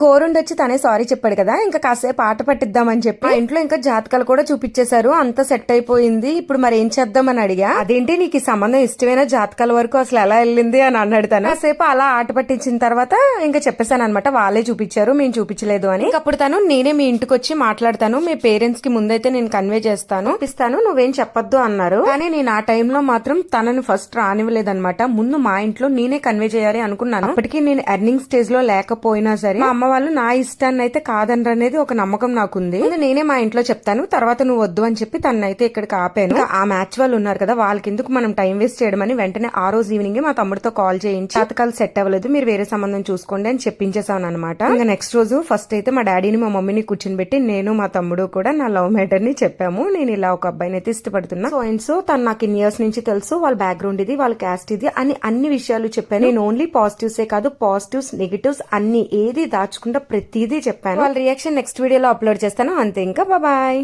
కోరుండి వచ్చి తనే సారీ చెప్పాడు కదా ఇంకా కాసేపు ఆట పట్టిద్దామని చెప్పి మా ఇంట్లో ఇంకా జాతకాలు కూడా చూపించేశారు అంతా సెట్ అయిపోయింది ఇప్పుడు మరి ఏం చేద్దామని అడిగా. అదేంటి నీకు ఈ సంబంధం ఇష్టమైన జాతకాల వరకు అసలు ఎలా వెళ్ళింది అని అన్నాడు తను. కాసేపు అలా ఆట పట్టించిన తర్వాత ఇంకా చెప్పేశాను అనమాట వాళ్ళే చూపించారు మేము చూపించలేదు అని. అప్పుడు తను నేనే మీ ఇంటికి వచ్చి మాట్లాడతాను మీ పేరెంట్స్కి ముందైతే నేను కన్వే చేస్తాను ఇస్తాను నువ్వేం చెప్పొద్దు అన్నారు. కానీ నేను ఆ టైంలో మాత్రం తనని ఫస్ట్ రానివ్వలేదన్నమాట ముందు మా ఇంట్లో నేనే కన్వే చేయాలి అనుకున్నాను. అప్పటికి నేను ఎర్నింగ్ స్టేజ్లో లేకపోయినా సరే మా అమ్మ వాళ్ళు నా ఇష్టాన్ని అయితే కాదనరు అనేది ఒక నమ్మకం నాకుంది. నేనే మా ఇంట్లో చెప్తాను తర్వాత నువ్వు వద్దు అని చెప్పి తనైతే ఇక్కడికి ఆపాను. ఆ మ్యాచ్ వాళ్ళు ఉన్నారు కదా వాళ్ళకి ఎందుకు మనం టైం వేస్ట్ చేయడం అని వెంటనే ఆ రోజు ఈవినింగ్ మా తమ్ముడితో కాల్ చేయించి జాతకాలు సెట్ అవ్వలేదు మీరు వేరే సంబంధం చూసుకోండి అని చెప్పించేసాను అనమాట ఇంకా నెక్స్ట్ రోజు ఫస్ట్ అయితే మా డాడీని మా మమ్మీని కూర్చునిపెట్టి నేను మా తమ్ముడు కూడా నా లవ్ మ్యాటర్ని చెప్పాము. నేను ఇలా ఒక అబ్బాయిని అయితే ఇష్టపడుతున్నా. సో అండ్ సో తను నాకు ఇన్ ఇయర్స్ నుంచి తెలుసు వాళ్ళ బ్యాక్గ్రౌండ్ ఇది వాళ్ళ క్యాస్ట్ ఇది అని అన్ని విషయాలు చెప్పాను. నేను ఓన్లీ పాజిటివ్సే కాదు పాజిటివ్స్ నెగిటివ్స్ అన్ని ఏది దాచకుండా ప్రతిదీ చెప్పాను. వాళ్ళ రియాక్షన్ నెక్స్ట్ వీడియోలో అప్లోడ్ చేస్తాను. అంతే ఇంకా బాయ్